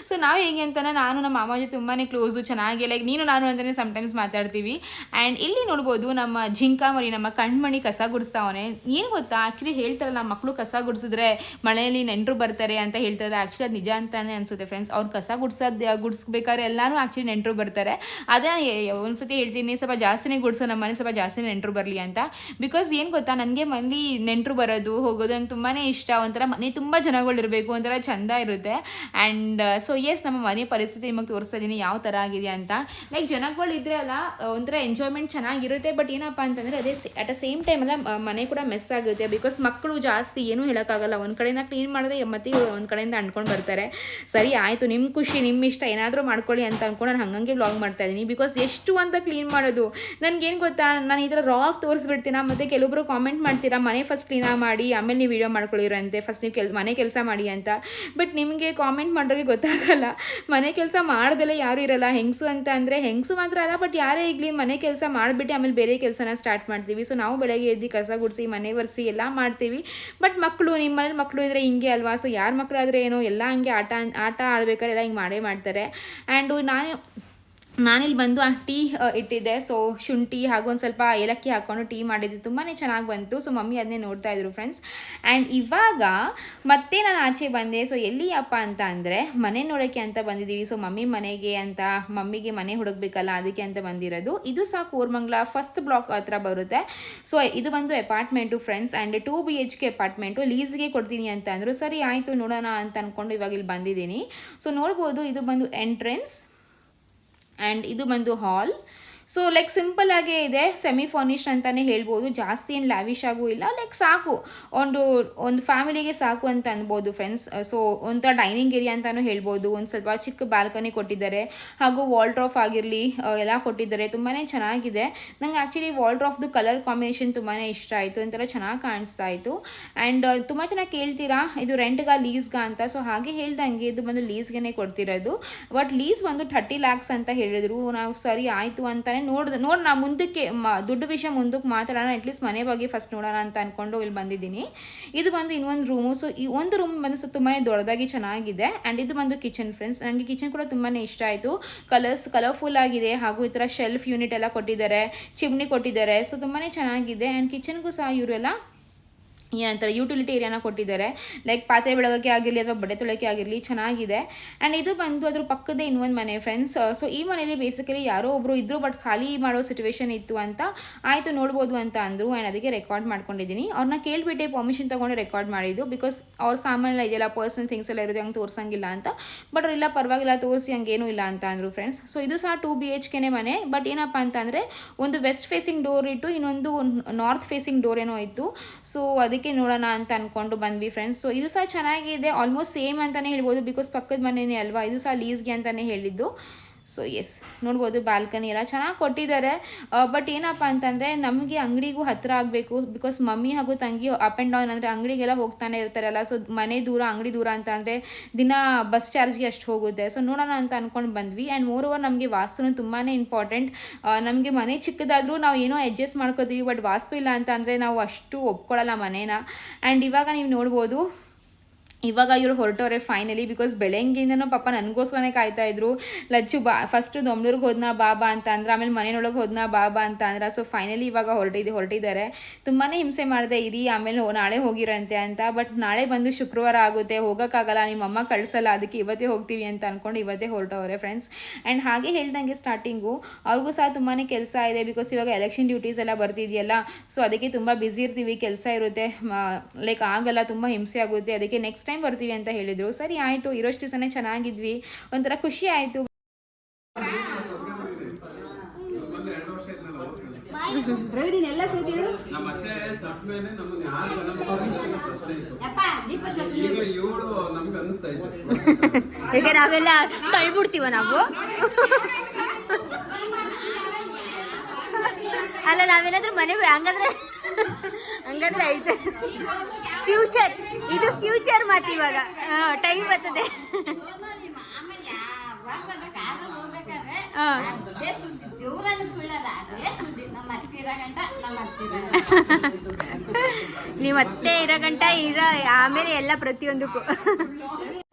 ಸೊ ನಾವು ಹೇಗೆ ಅಂತ ನಾನು ನಮ್ಮ ಮಾಮ ಜೊತೆ ತುಂಬಾ ಕ್ಲೋಸು ಚೆನ್ನಾಗಿ ಲೈಕ್ ನೀನು ನಾನು ಅಂತಲೇ ಸಮ್ಟೈಮ್ಸ್ ಮಾತಾಡ್ತೀವಿ. ಆ್ಯಂಡ್ ಇಲ್ಲಿ ನೋಡ್ಬೋದು ನಮ್ಮ ಜಿಂಕಾಮರಿ, ನಮ್ಮ ಕಣ್ಮಣಿ ಕಸ ಗುಡಿಸ್ತಾವನೆ. ಏನು ಗೊತ್ತಾ? ಆ್ಯಕ್ಚುಲಿ ಹೇಳ್ತಾರಲ್ಲ ಮಕ್ಕಳು ಕಸ ಗುಡಿಸಿದ್ರೆ ಮಳೆಯಲ್ಲಿ ನೆಂಟರು ಬರ್ತಾರೆ ಅಂತ ಹೇಳ್ತಾರೆ ಆ್ಯಕ್ಚುಲಿ ಅದು ನಿಜ ಅಂತಾನೆ ಅನಿಸುತ್ತೆ ಫ್ರೆಂಡ್ಸ್ ಅವ್ರು ಕಸ ಗುಡ್ಸೋದು, ಗುಡಿಸ್ಬೇಕಾದ್ರೆ ಎಲ್ಲರೂ ಆ್ಯಕ್ಚುಲಿ ನೆಂಟರು ಬರ್ತಾರೆ. ಅದೇ ಒಂದ್ಸತಿ ಹೇಳ್ತೀನಿ, ಸ್ವಲ್ಪ ಜಾಸ್ತಿನೇ ಗುಡಿಸೋ ನಮ್ಮ ಮನೆ ಸ್ವಲ್ಪ ಜಾಸ್ತಿ ನೆಂಟರು ಬರಲಿ ಅಂತ. ಬಿಕಾಸ್ ಏನು ಗೊತ್ತಾ? ನನಗೆ ಮನೇಲಿ ನೆಂಟರು ಬರೋದು, ಹೋಗೋದು ನಂಗೆ ತುಂಬಾ ಇಷ್ಟ. ಒಂಥರ ಮನೆ ತುಂಬ ಜನಗಳಿರಬೇಕು, ಒಂಥರ ಚಂದ ಇರುತ್ತೆ. ಆ್ಯಂಡ್ ಸೊ ಎಸ್ ನಮ್ಮ ಮನೆ ಪರಿಸ್ಥಿತಿ ನಿಮಗೆ ತೋರಿಸ್ತಿದ್ದೀನಿ ಯಾವ ಥರ ಆಗಿದೆ ಅಂತ. ಲೈಕ್ ಜನಗಳು ಇದ್ರೆ ಅಲ್ಲ, ಒಂಥರ ಎಂಜಾಯ್ಮೆಂಟ್ ಚೆನ್ನಾಗಿರುತ್ತೆ. ಬಟ್ ಏನಪ್ಪ ಅಂತಂದರೆ, ಅದೇ ಅಟ್ ಅ ಸೇಮ್ ಟೈಮ್ ಎಲ್ಲ ಮನೆ ಕೂಡ ಮೆಸ್ ಆಗುತ್ತೆ. ಬಿಕಾಸ್ ಮಕ್ಕಳು ಜಾಸ್ತಿ ಏನೂ ಹೇಳೋಕ್ಕಾಗಲ್ಲ. ಒಂದು ಕಡೆಯಿಂದ ಕ್ಲೀನ್ ಮಾಡಿದ್ರೆ ಮತ್ತೆ ಒಂದು ಕಡೆಯಿಂದ ಅಂದ್ಕೊಂಡು ಬರ್ತಾರೆ. ಸರಿ, ಆಯಿತು. ನಿಮ್ಮ ಖುಷಿ ನಿಮ್ಮ ಇಷ್ಟ. ಏನಾದರೂ ಮಾಡ್ಕೊಳ್ಳಿ ಅಂತ ಅಂದ್ಕೊಂಡು ನಾನು ಹಂಗಂಗೆ ವ್ಲಾಗ್ ಮಾಡ್ತಾಯಿದ್ದೀನಿ ಬಿಕಾಸ್ ಎಷ್ಟು ಅಂತ ಕ್ಲೀನ್ ಮಾಡೋದು. ನನಗೇನು ಗೊತ್ತಾ? ನಾನು ಈ ಥರ ರಾಗ್ ತೋರಿಸ್ಬಿಡ್ತೀನ ಮತ್ತು ಕೆಲವೊಬ್ಬರು ಕಾಮೆಂಟ್ ಮಾಡ್ತೀರಾ? ಮನೆ ಫಸ್ಟ್ ಕ್ಲೀನಾಗಿ ಮಾಡಿ, ಆಮೇಲೆ ನೀವು ವೀಡಿಯೋ ಮಾಡ್ಕೊಳ್ಳಿರಂತೆ. ಫಸ್ಟ್ ನೀವು ಕೆಲ್, ಮನೆ ಕೆಲಸ ಮಾಡಿ ಅಂತ. ಬಟ್ ನಿಮಗೆ ಕಾಮೆಂಟ್ ಮಾಡೋರಿಗೆ ಗೊತ್ತಾಗಲ್ಲ. ಮನೆ ಕೆಲಸ ಮಾಡ್ದೆಲ್ಲ ಯಾರೂ ಇರಲ್ಲ. ಹೆಂಗಸು ಅಂತ ಅಂದರೆ ಹೆಂಗಸು ಮಾತ್ರ ಅಲ್ಲ ಬಟ್ ಯಾರೇ ಇರಲಿ, ಮನೆ ಕೆಲಸ ಮಾಡಿಬಿಟ್ಟು ಆಮೇಲೆ ಬೇರೆ ಕೆಲಸನ ಸ್ಟಾರ್ಟ್ ಮಾಡ್ತೀವಿ. ಸೊ ನಾವು ಬೆಳಗ್ಗೆ ಎದ್ದು ಕಸ ಗುಡಿಸಿ, ಮನೆ ಒರೆಸಿ ಎಲ್ಲ ಮಾಡ್ತೀವಿ. ಬಟ್ ಮಕ್ಕಳು ನಿಮ್ಮ ಮನೇಲಿ ಮಕ್ಕಳು ಇದ್ದರೆ ಹಿಂಗೆ ಅಲ್ವಾ? ಸೊ ಯಾರ ಮಕ್ಕಳಾದರೆ ಏನೋ, ಎಲ್ಲ ಹಂಗೆ ಆಟ ಆಟ ಆಡ್ಬೇಕಾದ್ರೆ ಎಲ್ಲ ಹಿಂಗೆ ಮಾಡೇ ಮಾಡ್ತಾರೆ. ಆ್ಯಂಡು ನಾನು ನಾನಿಲ್ಲಿ ಬಂದು ಆ ಟೀ ಇಟ್ಟಿದ್ದೆ. ಸೊ ಶುಂಠಿ ಹಾಗೂ ಒಂದು ಸ್ವಲ್ಪ ಏಲಕ್ಕಿ ಹಾಕ್ಕೊಂಡು ಟೀ ಮಾಡಿದ್ದೆ ತುಂಬಾ ಚೆನ್ನಾಗಿ ಬಂತು. ಸೊ ಮಮ್ಮಿ ಅದನ್ನೇ ನೋಡ್ತಾ ಇದ್ರು ಫ್ರೆಂಡ್ಸ್ ಆ್ಯಂಡ್ ಇವಾಗ ಮತ್ತೆ ನಾನು ಆಚೆ ಬಂದೆ. ಸೊ ಎಲ್ಲಿಯಪ್ಪ ಅಂತ ಅಂದರೆ ಮನೆ ನೋಡೋಕ್ಕೆ ಅಂತ ಬಂದಿದ್ದೀವಿ ಸೊ ಮಮ್ಮಿ ಮನೆಗೆ ಅಂತ, ಮಮ್ಮಿಗೆ ಮನೆ ಹುಡುಕ್ಬೇಕಲ್ಲ ಅದಕ್ಕೆ ಅಂತ ಬಂದಿರೋದು. ಇದು ಸಹ ಕೋರ್ಮಂಗ್ಲ ಫಸ್ಟ್ ಬ್ಲಾಕ್ ಹತ್ರ ಬರುತ್ತೆ. ಸೊ ಇದು ಬಂದು apartment friends and two B H K apartment ಲೀಸ್ಗೆ ಕೊಡ್ತೀನಿ ಅಂತ ಅಂದರು. ಸರಿ, ಆಯಿತು ನೋಡೋಣ ಅಂತ ಅಂದ್ಕೊಂಡು ಇವಾಗ ಇಲ್ಲಿ ಬಂದಿದ್ದೀನಿ. ಸೊ ನೋಡ್ಬೋದು ಇದು ಬಂದು ಎಂಟ್ರೆನ್ಸ್ ಆ್ಯಂಡ್ ಇದು ಬಂದು ಹಾಲ್ ಸೊ ಲೈಕ್ ಸಿಂಪಲ್ ಆಗೇ ಇದೆ. ಸೆಮಿ ಫರ್ನಿಶ್ಡ್ ಅಂತಲೇ ಹೇಳ್ಬೋದು. ಜಾಸ್ತಿ ಏನು ಲ್ಯಾವಿಶ್ ಆಗೂ ಇಲ್ಲ. ಲೈಕ್ ಸಾಕು. ಒಂದು ಒಂದು ಫ್ಯಾಮಿಲಿಗೆ ಸಾಕು ಅಂತ ಅನ್ಬೋದು ಫ್ರೆಂಡ್ಸ್ ಸೊ ಒಂಥರ ಡೈನಿಂಗ್ ಏರಿಯಾ ಅಂತಲೂ ಹೇಳ್ಬೋದು. ಒಂದು ಸ್ವಲ್ಪ ಚಿಕ್ಕ ಬಾಲ್ಕನಿ ಕೊಟ್ಟಿದ್ದಾರೆ. ಹಾಗೂ ವಾಲ್ಡ್ರಾಫ್ ಆಗಿರಲಿ ಎಲ್ಲ ಕೊಟ್ಟಿದ್ದಾರೆ. ತುಂಬಾ ಚೆನ್ನಾಗಿದೆ. ನಂಗೆ ಆ್ಯಕ್ಚುಲಿ ವಾಲ್ಡ್ರಾಫ್ದು ಕಲರ್ ಕಾಂಬಿನೇಷನ್ ತುಂಬಾ ಇಷ್ಟ ಆಯಿತು. ಒಂಥರ ಚೆನ್ನಾಗಿ ಕಾಣಿಸ್ತಾ ಇತ್ತು. ಆ್ಯಂಡ್ ತುಂಬ ಚೆನ್ನಾಗಿ ಕೇಳ್ತೀರಾ? ಇದು ರೆಂಟ್ಗ ಲೀಸ್ಗ ಅಂತ. ಸೊ ಹಾಗೆ ಹೇಳ್ದಂಗೆ ಇದು ಬಂದು ಲೀಸ್ಗೆ ಕೊಡ್ತಿರೋದು. ಬಟ್ ಲೀಸ್ ಒಂದು ಥರ್ಟಿ ಲ್ಯಾಕ್ಸ್ ಅಂತ ಹೇಳಿದ್ರು. ನಾವು ಸರಿ ಆಯಿತು ಅಂತಾನೆ ನೋಡ್ದೆ, ನೋಡಿ ನಾ ಮುಂದಕ್ಕೆ ದುಡ್ಡು ವಿಷಯ ಮುಂದಕ್ಕೆ ಮಾತಾಡೋಣ ಅಟ್ಲೀಸ್ಟ್ ಮನೆ ಬಗ್ಗೆ ಫಸ್ಟ್ ನೋಡೋಣ ಅಂತ ಅಂದ್ಕೊಂಡು ಇಲ್ಲಿ ಬಂದಿದ್ದೀನಿ. ಇದು ಬಂದು ಇನ್ನೊಂದು ರೂಮು ಸೊ ಈ ಒಂದು ರೂಮ್ ಬಂದು ಸೊ ತುಂಬಾ ದೊಡ್ಡದಾಗಿ ಚೆನ್ನಾಗಿದೆ ಆ್ಯಂಡ್ ಇದು ಬಂದು ಕಿಚನ್ ಫ್ರೆಂಡ್ಸ್ ನನಗೆ ಕಿಚನ್ ಕೂಡ ತುಂಬಾ ಇಷ್ಟ ಆಯಿತು. ಕಲರ್ಸ್ ಕಲರ್ಫುಲ್ ಆಗಿದೆ, ಹಾಗೂ ಈ ಥರ ಶೆಲ್ಫ್ ಯೂನಿಟ್ ಎಲ್ಲ ಕೊಟ್ಟಿದ್ದಾರೆ ಚಿಮ್ನಿ ಕೊಟ್ಟಿದ್ದಾರೆ ಸೊ ತುಂಬಾ ಚೆನ್ನಾಗಿದೆ ಆ್ಯಂಡ್ ಕಿಚನ್ಗೂ ಸಹ ಇವರೆಲ್ಲ ಏನಂತಾರೆ ಯುಟಿಲಿಟಿ ಏರಿಯಾನ ಕೊಟ್ಟಿದ್ದಾರೆ. ಲೈಕ್ ಪಾತ್ರೆ ಬೆಳಗೋಕ್ಕೆ ಆಗಿರಲಿ ಅಥವಾ ಬಟ್ಟೆ ತೊಳಕ್ಕೆ ಆಗಿರಲಿ ಚೆನ್ನಾಗಿದೆ. ಆ್ಯಂಡ್ ಇದು ಬಂದು ಅದ್ರ ಪಕ್ಕದೇ ಇನ್ನೊಂದು ಮನೆ ಫ್ರೆಂಡ್ಸ್ ಸೊ ಈ ಮನೇಲಿ ಬೇಸಿಕಲಿ ಯಾರೋ ಒಬ್ಬರು ಇದ್ದರು ಬಟ್ ಖಾಲಿ ಮಾಡೋ ಸಿಚುವೇಶನ್ ಇತ್ತು ಅಂತ ಆಯಿತು ನೋಡ್ಬೋದು ಅಂತ ಅಂದರು. ಆ್ಯಂಡ್ ಅದಕ್ಕೆ ರೆಕಾರ್ಡ್ ಮಾಡ್ಕೊಂಡಿದ್ದೀನಿ. ಅವ್ರನ್ನ ಕೇಳಿಬಿಟ್ಟೆ ಪರ್ಮಿಷನ್ ತೊಗೊಂಡು ರೆಕಾರ್ಡ್ ಮಾಡಿದ್ದು. ಬಿಕಾಸ್ ಅವ್ರ ಸಾಮಾನೆಲ್ಲ ಇದೆಯಲ್ಲ ಪರ್ಸನಲ್ ಥಿಂಗ್ಸ್ ಎಲ್ಲ ಇರೋದು ಹಂಗೆ ತೋರಿಸಂಗಿಲ್ಲ ಅಂತ. ಬಟ್ ಅವರೆಲ್ಲ ಪರವಾಗಿಲ್ಲ, ತೋರಿಸಿ ಹಂಗೇನೂ ಇಲ್ಲ ಅಂತ ಅಂದರು ಫ್ರೆಂಡ್ಸ್ ಸೊ ಇದು ಸಹ ಟು ಬಿ ಎಚ್ ಕೆನೇ ಮನೆ. ಬಟ್ ಏನಪ್ಪ ಅಂತಂದರೆ, ಒಂದು ವೆಸ್ಟ್ ಫೇಸಿಂಗ್ ಡೋರ್ ಇಟ್ಟು ಇನ್ನೊಂದು ನಾರ್ತ್ ಫೇಸಿಂಗ್ ಡೋರ್ ಏನೋ ಇತ್ತು. ಸೊ ಅದಕ್ಕೆ ನೋಡೋಣ ಅಂತ ಅಂದ್ಕೊಂಡು ಬಂದ್ವಿ ಫ್ರೆಂಡ್ಸ್ ಸೊ ಇದು ಸಹ ಚೆನ್ನಾಗಿದೆ ಆಲ್ಮೋಸ್ಟ್ ಸೇಮ್ ಅಂತಲೇ ಹೇಳ್ಬೋದು ಬಿಕಾಸ್ ಪಕ್ಕದ ಮನೆಯೇ ಅಲ್ವಾ? ಇದು ಸಹ ಲೀಸ್ಗೆ ಅಂತಲೇ ಹೇಳಿದ್ದು. ಸೊ ಎಸ್ ನೋಡ್ಬೋದು ಬಾಲ್ಕನಿ ಎಲ್ಲ ಚೆನ್ನಾಗಿ ಕೊಟ್ಟಿದ್ದಾರೆ. ಬಟ್ ಏನಪ್ಪ ಅಂತಂದರೆ, ನಮಗೆ ಅಂಗಡಿಗೂ ಹತ್ತಿರ ಆಗಬೇಕು. ಬಿಕಾಸ್ ಮಮ್ಮಿ ಹಾಗೂ ತಂಗಿ ಅಪ್ ಆ್ಯಂಡ್ ಡೌನ್ ಅಂದರೆ ಅಂಗಡಿಗೆಲ್ಲ ಹೋಗ್ತಾನೆ ಇರ್ತಾರಲ್ಲ. ಸೊ ಮನೆ ದೂರ, ಅಂಗಡಿ ದೂರ ಅಂತ ಅಂದರೆ ದಿನ ಬಸ್ ಚಾರ್ಜ್ಗೆ ಅಷ್ಟು ಹೋಗುತ್ತೆ. ಸೊ ನೋಡೋಣ ಅಂತ ಅಂದ್ಕೊಂಡು ಬಂದ್ವಿ. ಆ್ಯಂಡ್ ಮೋರ್ ಓವರ್ ನಮಗೆ ವಾಸ್ತುನು ತುಂಬಾ ಇಂಪಾರ್ಟೆಂಟ್ ನಮಗೆ ಮನೆ ಚಿಕ್ಕದಾದರೂ ನಾವು ಏನೋ ಅಡ್ಜಸ್ಟ್ ಮಾಡ್ಕೋತೀವಿ ಬಟ್ ವಾಸ್ತು ಇಲ್ಲ ಅಂತ ನಾವು ಅಷ್ಟು ಒಪ್ಕೊಳ್ಳಲ್ಲ ಮನೇನ. ಆ್ಯಂಡ್ ಇವಾಗ ನೀವು ನೋಡ್ಬೋದು ಇವಾಗ ಇವರು ಹೊರಟವ್ರೆ ಫೈನಲಿ ಬಿಕಾಸ್ ಬೆಳಗ್ಗೆಯಿಂದನೂ ಪಾಪ ನನಗೋಸ್ಕರನೇ ಕಾಯ್ತಾ ಇದ್ರು. ಲಚ್ಚು ಬಾ ಫಸ್ಟು ದೊಮ್ಲೂರ್ಗೆ ಹೋದ್ನಾ ಬಾಬಾ ಅಂತ ಅಂದ್ರೆ, ಆಮೇಲೆ ಮನೆಯೊಳಗೆ ಹೋದ್ನಾ ಬಾಬಾ ಅಂತ ಅಂದ್ರೆ ಸೊ ಫೈನಲಿ ಇವಾಗ ಹೊರಟಿದ್ದು, ಹೊರಟಿದ್ದಾರೆ. ತುಂಬಾ ಹಿಂಸೆ ಮಾಡಿದೆ, ಇರಿ, ಆಮೇಲೆ ನಾಳೆ ಹೋಗಿರಂತೆ ಅಂತ. ಬಟ್ ನಾಳೆ ಬಂದು ಶುಕ್ರವಾರ ಆಗುತ್ತೆ, ಹೋಗೋಕ್ಕಾಗಲ್ಲ ನಿಮ್ಮಮ್ಮ ಕಳಿಸಲ್ಲ, ಅದಕ್ಕೆ ಇವತ್ತೇ ಹೋಗ್ತೀವಿ ಅಂತ ಅಂದ್ಕೊಂಡು ಇವತ್ತೇ ಹೊರಟವ್ರೆ ಫ್ರೆಂಡ್ಸ್ ಆ್ಯಂಡ್ ಹಾಗೆ ಹೇಳ್ದಂಗೆ ಸ್ಟಾರ್ಟಿಂಗು ಅವ್ರಿಗೂ ಸಹ ತುಂಬಾ ಕೆಲಸ ಇದೆ ಬಿಕಾಸ್ ಇವಾಗ ಎಲೆಕ್ಷನ್ ಡ್ಯೂಟೀಸ್ ಎಲ್ಲ ಬರ್ತಿದೆಯಲ್ಲ ಸೊ ಅದಕ್ಕೆ ತುಂಬ ಬ್ಯುಸಿ ಇರ್ತೀವಿ, ಕೆಲಸ ಇರುತ್ತೆ. ಲೈಕ್ ಆಗಲ್ಲ, ತುಂಬ ಹಿಂಸೆ ಆಗುತ್ತೆ. ಅದಕ್ಕೆ ನೆಕ್ಸ್ಟ್ ಟೈಮ್ ಬರ್ತೀವಿ ಅಂತ ಹೇಳಿದರು. ಸರಿ ಆಯಿತು ಇರೋಷ್ಟು ದಿವಸನೇ ಚೆನ್ನಾಗಿದ್ವಿ. ಒಂಥರ ಖುಷಿ ಆಯಿತು. ನಾವೆಲ್ಲ ತಳ್ಬಿಡ್ತೀವ ನಾವು? ಅಲ್ಲ, ನಾವೇನಾದ್ರೂ ಮನೆ ಹಂಗಾದ್ರೆ ಹಂಗಂದ್ರೆ ಐತೆ. ಫ್ಯೂಚರ್ ಇದು ಫ್ಯೂಚರ್ ಮಾತು ಇವಾಗ. ಟೈಮ್ ಬರ್ತದೆ. ನೀವ್ ಮತ್ತೆ ಇರೋ ಗಂಟ ಇರ ಆಮೇಲೆ ಎಲ್ಲ ಪ್ರತಿಯೊಂದಕ್ಕೂ.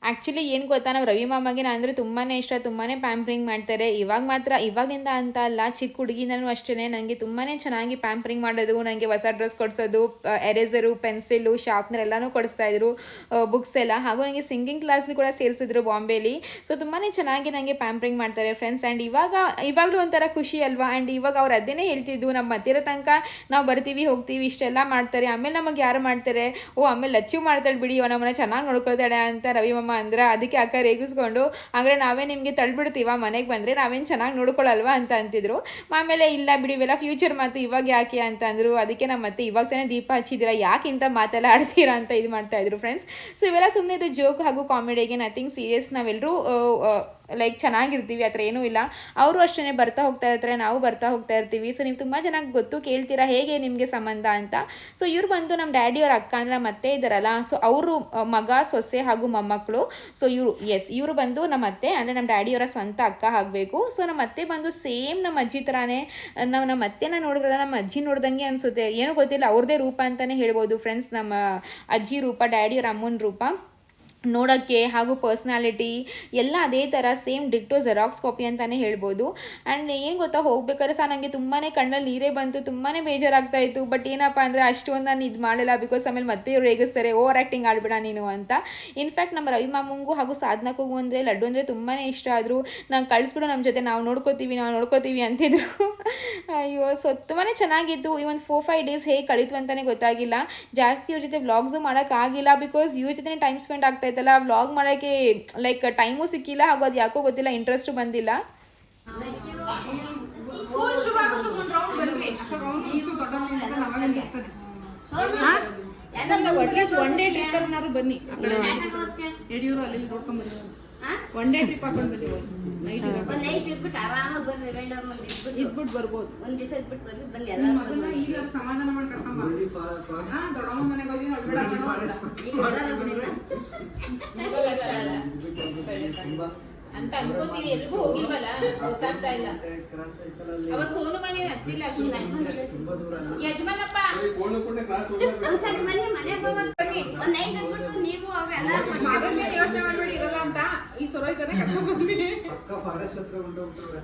ಆ್ಯಕ್ಚುಲಿ ಏನು ಗೊತ್ತಾ? ನಾವು ರವಿ ಮಾಮಗೆ ನಾನು ಅಂದರೆ ತುಂಬಾ ಇಷ್ಟ ತುಂಬಾ ಪ್ಯಾಂಪ್ರಿಂಗ್ ಮಾಡ್ತಾರೆ. ಇವಾಗ ಮಾತ್ರ, ಇವಾಗಿಂದ ಅಂತ ಅಲ್ಲ, ಚಿಕ್ಕ ಹುಡುಗಿನೂ ಅಷ್ಟೇ ನನಗೆ ತುಂಬಾ ಚೆನ್ನಾಗಿ ಪ್ಯಾಂಪ್ರಿಂಗ್ ಮಾಡೋದು ನನಗೆ ಹೊಸ ಡ್ರೆಸ್ ಕೊಡಿಸೋದು ಎರೇಸರು ಪೆನ್ಸಿಲು ಶಾರ್ಪ್ನರ್ ಎಲ್ಲನೂ ಕೊಡಿಸ್ತಾ ಇದ್ರು ಬುಕ್ಸ್ ಎಲ್ಲ. ಹಾಗೂ ನನಗೆ ಸಿಂಗಿಂಗ್ ಕ್ಲಾಸ್ಗೂ ಕೂಡ ಸೇರಿಸಿದ್ರು ಬಾಂಬೆಲಿ. ಸೊ ತುಂಬಾ ಚೆನ್ನಾಗಿ ನನಗೆ ಪ್ಯಾಂಪ್ರಿಂಗ್ ಮಾಡ್ತಾರೆ ಫ್ರೆಂಡ್ಸ್ ಆ್ಯಂಡ್ ಇವಾಗ, ಇವಾಗಲೂ ಒಂಥರ ಖುಷಿ ಅಲ್ವಾ? ಆ್ಯಂಡ್ ಇವಾಗ ಅವ್ರು ಅದೇನೇ ಹೇಳ್ತಿದ್ದು ನಮ್ಮ ಹತ್ತಿರ ತನಕ ನಾವು ಬರ್ತೀವಿ, ಹೋಗ್ತೀವಿ, ಇಷ್ಟೆಲ್ಲ ಮಾಡ್ತಾರೆ. ಆಮೇಲೆ ನಮಗೆ ಯಾರು ಮಾಡ್ತಾರೆ? ಓ, ಆಮೇಲೆ ಲಚ್ಚು ಮಾಡ್ತಾಳೆ ಬಿಡಿ ನಮ್ಮನ್ನ ಚೆನ್ನಾಗಿ ನೋಡ್ಕೊಳ್ತಾಳೆ ಅಂತ ರವಿ ಮಾಮ ಅಂದ್ರೆ ಅದಕ್ಕೆ ಅಕ್ಕ ರೇಗಿಸ್ಕೊಂಡು ಅಂದ್ರೆ ನಾವೇ ನಿಮಗೆ ತಳ್ಬಿಡ್ತೀವ, ಮನೆಗೆ ಬಂದರೆ ನಾವೇನು ಚೆನ್ನಾಗಿ ನೋಡ್ಕೊಳ್ಳಲ್ವಾ ಅಂತ ಅಂತಿದ್ರು. ಆಮೇಲೆ, ಇಲ್ಲ ಬಿಡಿ, ಇವೆಲ್ಲ ಫ್ಯೂಚರ್ ಮಾತು ಇವಾಗ ಯಾಕೆ? ಅಂತ ಅಂದರು. ಅದಕ್ಕೆ ನಮ್ಮ ಮತ್ತೆ ಇವಾಗ ತಾನೇ ದೀಪ ಹಚ್ಚಿದ್ದೀರಾ, ಯಾಕೆ ಇಂತ ಮಾತೆಲ್ಲ ಆಡ್ತೀರಾ ಅಂತ ಇದು ಮಾಡ್ತಾ ಇದ್ರು ಫ್ರೆಂಡ್ಸ್ ಸೊ ಇವೆಲ್ಲ ಸುಮ್ಮನೆ ಇದು ಜೋಕ್ ಹಾಗೂ ಕಾಮಿಡಿಗೆ ನಥಿಂಗ್ ಸೀರಿಯಸ್ ನಾವೆಲ್ಲರೂ ಲೈಕ್ ಚೆನ್ನಾಗಿರ್ತೀವಿ, ಆ ಥರ ಏನೂ ಇಲ್ಲ. ಅವರು ಅಷ್ಟೇ ಬರ್ತಾ ಹೋಗ್ತಾ ಇರ್ತಾರೆ, ನಾವು ಬರ್ತಾ ಹೋಗ್ತಾ ಇರ್ತೀವಿ. ಸೊ ನೀವು ತುಂಬ ಚೆನ್ನಾಗಿ ಗೊತ್ತು, ಕೇಳ್ತೀರಾ, ಹೇಗೆ ನಿಮಗೆ ಸಂಬಂಧ ಅಂತ. ಸೊ ಇವ್ರು ಬಂದು ನಮ್ಮ ಡ್ಯಾಡಿ ಅವ್ರ ಅಕ್ಕ ಅಂದ್ರೆ ಮತ್ತೆ ಇದ್ದಾರಲ್ಲ ಸೊ ಅವರು ಮಗ, ಸೊಸೆ ಹಾಗೂ ಮೊಮ್ಮಕ್ಕಳು ಸೊ ಇವರು ಎಸ್ ಇವರು ಬಂದು ನಮ್ಮ ಅತ್ತೆ, ಅಂದರೆ ನಮ್ಮ ಡ್ಯಾಡಿಯವರ ಸ್ವಂತ ಅಕ್ಕ ಆಗಬೇಕು. ಸೊ ನಮ್ಮ ಅತ್ತೆ ಬಂದು ಸೇಮ್ ನಮ್ಮ ಅಜ್ಜಿ ಥರನೇ ನಾವು ನಮ್ಮ ಅತ್ತೆನ ನೋಡಿದ್ರೆ ನಮ್ಮ ಅಜ್ಜಿ ನೋಡ್ದಂಗೆ ಅನಿಸುತ್ತೆ. ಏನೂ ಗೊತ್ತಿಲ್ಲ, ಅವ್ರದೇ ರೂಪ ಅಂತಲೇ ಹೇಳ್ಬೋದು ಫ್ರೆಂಡ್ಸ್ ನಮ್ಮ ಅಜ್ಜಿ ರೂಪ ಡ್ಯಾಡಿಯವ್ರ ಅಮ್ಮನ ರೂಪ. ನೋಡೋಕ್ಕೆ ಹಾಗೂ ಪರ್ಸ್ನಾಲಿಟಿ ಎಲ್ಲ ಅದೇ ಥರ ಸೇಮ್ ಡಿಕ್ಟೋ ಜೆರಾಕ್ಸ್ ಕಾಪಿ ಅಂತಲೇ ಹೇಳ್ಬೋದು. ಆ್ಯಂಡ್ ಏನು ಗೊತ್ತಾ, ಹೋಗ್ಬೇಕಾದ್ರೆ ಸಹ ನನಗೆ ತುಂಬಾ ಕಣ್ಣಲ್ಲಿ ನೀರೇ ಬಂತು ತುಂಬಾ ಬೇಜಾರಾಗ್ತಾ ಇತ್ತು. ಬಟ್ ಏನಪ್ಪ ಅಂದರೆ ಅಷ್ಟೊಂದು ನಾನು ಇದು ಮಾಡಲ್ಲ ಬಿಕಾಸ್ ಆಮೇಲೆ ಮತ್ತೆ ಇವ್ರು ರೇಗಿಸ್ತಾರೆ, ಓವರ್ ಆ್ಯಕ್ಟಿಂಗ್ ಆಡ್ಬೇಡ ನೀನು ಅಂತ. ಇನ್ಫ್ಯಾಕ್ಟ್ ನಮ್ಮ ರವಿ ಮಾಮಂಗೂ ಹಾಗೂ ಸಾಧನಕ್ಕೂ ಅಂದರೆ ಲಡ್ಡು ಅಂದರೆ ತುಂಬಾ ಇಷ್ಟ ಆದರೂ. ನಾನು ಕಳಿಸ್ಬಿಡು ನಮ್ಮ ಜೊತೆ, ನಾವು ನೋಡ್ಕೋತೀವಿ ನಾವು ನೋಡ್ಕೋತೀವಿ ಅಂತಿದ್ರು. ಅಯ್ಯೋ, ಸೊ ತುಂಬಾ ಚೆನ್ನಾಗಿತ್ತು. ಈ ಒಂದು ಫೋರ್ ಫೈವ್ ಡೇಸ್ ಹೇಗೆ ಕಳೀತು ಅಂತಲೇ ಗೊತ್ತಾಗಿಲ್ಲ. ಜಾಸ್ತಿ ಇವ್ರ ಜೊತೆ ವ್ಲಾಗ್ಸು ಮಾಡೋಕ್ಕಾಗಿಲ್ಲ ಬಿಕಾಸ್ ಇವ್ರ ಜೊತೆ ಟೈಮ್ ಸ್ಪೆಂಡ್ ಆಗ್ತಾ ಇತ್ತಲ್ಲ ವ್ಲಾಗ್ ಮಾಡೋಕ್ಕೆ ಲೈಕ್ ಟೈಮು ಸಿಕ್ಕಿಲ್ಲ ಹಾಗೂ ಅದು ಯಾಕೋ ಗೊತ್ತಿಲ್ಲ ಇಂಟ್ರೆಸ್ಟ್ ಬಂದಿಲ್ಲ. ಒನ್ ಡೇ ಟ್ರಿಪ್ ಏನಾದ್ರು ಬನ್ನಿ. ಯಡಿಯೂರು ಅಲ್ಲಿ ಇಲ್ಲಿ ನೋಡ್ಕೊಂಡ್ ಬನ್ನಿ. ಒನ್ ಡೇ ಟ್ರಿಪ್ ಹಾಕೊಂಡ್ ಬನ್ನಿ. ನೈಟ್ ಇದ್ಬಿಟ್ಟು. ಬರ್ಬೋದು. ಒಂದ್ ದಿವಸ ಬಂದು ಎಲ್ಲ ಈಗ ಸಮಾಧಾನ ಮಾಡಿ ಕರ್ಕೊಂಡ್ ಬಾ ಹಾ, ದೊಡ್ಡಮ್ಮ ಮನೆಗೆ ಹೋಗಿ ಹೊಡ್ಬೇಡ ಕಣೋ ಅಂತ. ಅಂತ ಎಲ್ಗೂ ಹೋಗಿಲ್ವಲ್ಲ? ಗೊತ್ತಾಗ್ತಾ ಇಲ್ಲ. ಅವತ್ ಸೋನು ಮನೆ ಹತ್ತಿಲ್ಲ ಅಷ್ಟು. ಯಜಮಾನಪ್ಪ. ಒಂದ್ಸರಿ ಮನೆ ಮನೆ ಬನ್ನಿ. ಒಂದ್ ನೈಟ್ ಇಟ್ಬಿಟ್ಟು ನೀವು ಅವ್ರು ಎಲ್ಲಾರು ಮಗನ್ನೇನ್ ಯೋಚನೆ ಮಾಡ್ಬೇಡಿ ಇರಲ್ಲ ಅಂತ. ಈ ಸೊರೋಯ್ತಾನೆ ಕರ್ಕೊಂಡ್ ಬಂದ್ವಿ. ಪಕ್ಕ ಫಾರೆಸ್ಟ್ ಹತ್ರ ಹೊಂಟೋಗ್ಬಿಟ್ರೆ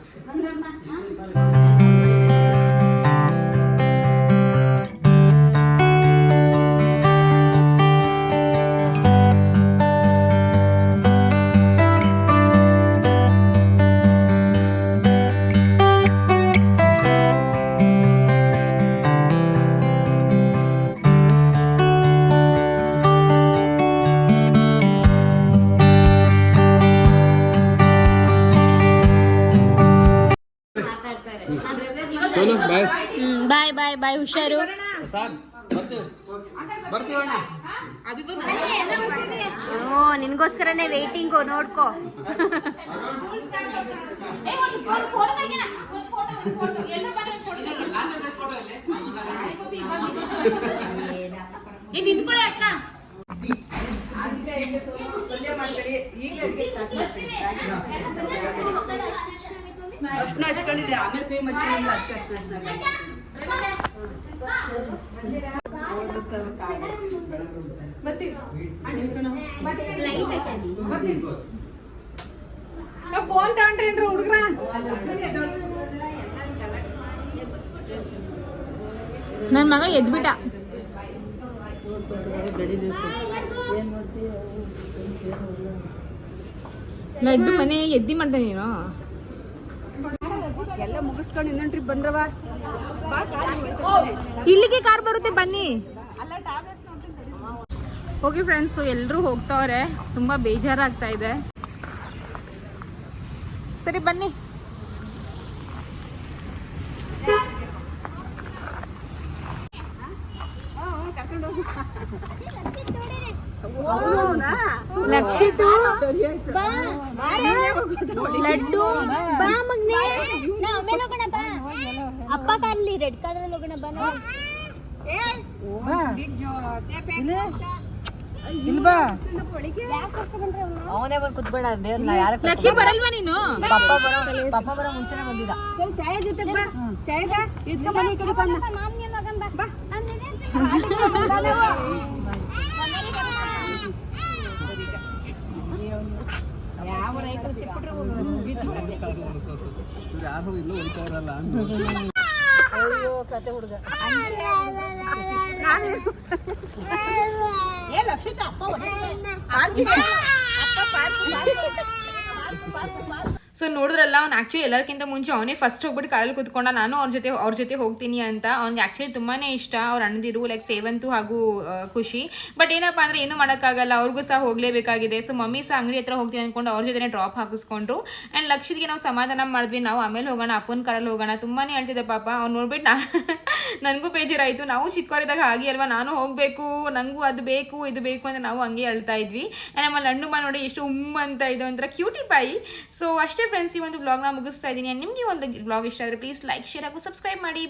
ಬಾಯ್ ಹುಷಾರು. ಹ್ಞೂ ನಿನ್ಗೋಸ್ಕರನೇ ವೇಟಿಂಗು ನೋಡ್ಕೋ. ಫೋಟೋ ತೆಗಿನ ಒಂದು ಫೋಟೋ ಒಂದು ಫೋಟೋ ಎಲ್ಲರೂ ಬನ್ನಿ ಒಂದು ಫೋಟೋ ಏ ನಿಂತ್ಕೊಳ್ಳಿ ಅಕ್ಕ. ಅರ್ಶಿನ ಹಚ್ಕೊಂಡಿದ್ದೆ. ಆಮೇಲೆ ಕ್ರೀಮ್ ಹಚ್ಕೊಂಡಿಲ್ಲ ಅದಕ್ಕೆ ಅರ್ಶಿನ ಫೋನ್ ತಗೊಂಡ್ರಿ ಅಂದ್ರೆ ಹುಡುಗ್ರ ನನ್ನ ಮಗ ಎದ್ಬಿಟ್ಟ ಲಡ್ಡು ಮನೆ ಎದ್ದಿ ಮಾಡ್ದೆ ನೀನು ಎಲ್ಲ ಮುಗಿಸ್ಕೊಂಡು ಇನ್ನೊಂದು ಟ್ರಿಪ್ ಬಂದ್ರವ? ಇಲ್ಲಿಗೆ ಕಾರ್ ಬರುತ್ತೆ ಬನ್ನಿ. ಹೋಗಿ ಫ್ರೆಂಡ್ಸ್ ಎಲ್ಲರೂ ಹೋಗ್ತಾವ್ರೆ. ತುಂಬಾ ಬೇಜಾರಾಗ್ತಾ ಇದೆ. ಸರಿ ಬನ್ನಿ. ಲಕ್ಷಿತು ಬಾ. ಲಡ್ಡು ಬಾ ಮಗ್ನೆ. ನಾ ಆಮೇಲೆ ಹೋಗೋಣ ಬಾ. ಅಪ್ಪ ಕಾರ್ಲಿ ರೆಡ್ ಕಾರ್ ಅಲ್ಲಿ ಹೋಗೋಣ ಬಾ ನಾವು. ಯಾಕ್ ಕರ್ಕೊಂಡ್ ಬಂದ್ರೆ ಅವ್ನ? ಲಕ್ಷ್ಮಿ ಬರಲ್ವಾ ನೀನು? ಚಾಯ ಜೊತೆ ಬಾ. ಚಾಯದ ಇದ್ಕ ಮನೆ ಕಡೆ ಬಂದ. ನಿನ್ ಮಗನ್ ಬಾ. ನಾನ್ ಯಾರು ಇಲ್ಲೂ ಹೋಗ್ತಾ ಇರಲ್ಲ ಏ ಲಕ್ಷಿತ ಅಪ್ಪ ಸೊ ನೋಡಿದ್ರಲ್ಲ, ಅವ್ನು ಆ್ಯಕ್ಚುಲಿ ಎಲ್ಲರಿಗಿಂತ ಮುಂಚೆ ಅವನೇ ಫಸ್ಟ್ ಹೋಗ್ಬಿಟ್ಟು ಕಾರಲ್ಲಿ ಕೂತ್ಕೊಂಡ. ನಾನು ಅವ್ರ ಜೊತೆ ಅವ್ರ ಜೊತೆ ಹೋಗ್ತೀನಿ ಅಂತ. ಅವ್ನಿಗೆ ಆ್ಯಕ್ಚುಲಿ ತುಂಬಾ ಇಷ್ಟ ಅವ್ರ ಅಣ್ಣದಿರು ಲೈಕ್ ಸೇವಂತು ಹಾಗೂ ಖುಷಿ. ಬಟ್ ಏನಪ್ಪ ಅಂದರೆ ಏನೂ ಮಾಡೋಕ್ಕಾಗಲ್ಲ. ಅವ್ರಿಗೂ ಸಹ ಹೋಗಲೇಬೇಕಾಗಿದೆ. ಸೊ ಮಮ್ಮಿ ಸಹ ಅಂಗಡಿ ಹತ್ರ ಹೋಗ್ತೀನಿ ಅಂದ್ಕೊಂಡು ಅವ್ರ ಜೊತೆ ಡ್ರಾಪ್ ಹಾಕಿಸ್ಕೊಂಡ್ರು. ಆ್ಯಂಡ್ ಲಕ್ಷಿತ್ಗೆ ನಾವು ಸಮಾಧಾನ ಮಾಡಿದ್ವಿ. ನಾವು ಆಮೇಲೆ ಹೋಗೋಣ, ಅಪ್ಪನ ಕಾರಲ್ಲಿ ಹೋಗೋಣ. ತುಂಬಾ ಹೇಳ್ತಿದ್ದೆ, ಪಾಪ, ಅವ್ನು ನೋಡ್ಬಿಟ್ಟು ನಾ ನನಗೂ ಬೇಜಾರಾಯಿತು. ನಾವು ಚಿಕ್ಕವರಿದ್ದಾಗ ಹಾಗೆ ಅಲ್ವಾ? ನಾನು ಹೋಗಬೇಕು ನನಗೂ ಅದು ಬೇಕು, ಇದು ಬೇಕು ಅಂತ ನಾವು ಹಂಗೆ ಹೇಳ್ತಾ ಇದ್ವಿ. ಆ್ಯಂಡ್ ಆಮೇಲೆ ಹಣ್ಣು ನೋಡಿ ಎಷ್ಟು ಉಮ್ ಅಂತ ಇದು ಒಂಥರ ಕ್ಯೂಟಿ ಬಾಯಿ ಸೊ ಅಷ್ಟೇ ಫ್ರೆಂಡ್ಸ್ ಈ ಒಂದು ಬ್ಲಾಗ್ನ ಮುಗಿಸ್ತಾ ಇದ್ದೀನಿ ನಿಮಗೆ ಒಂದು ಬ್ಲಾಗ್ ಇಷ್ಟ ಆದರೆ ಪ್ಲೀಸ್ ಲೈಕ್ ಶೇರ್ ಹಾಗೂ ಸಬ್ಸ್ಕ್ರೈಬ್ ಮಾಡಿ.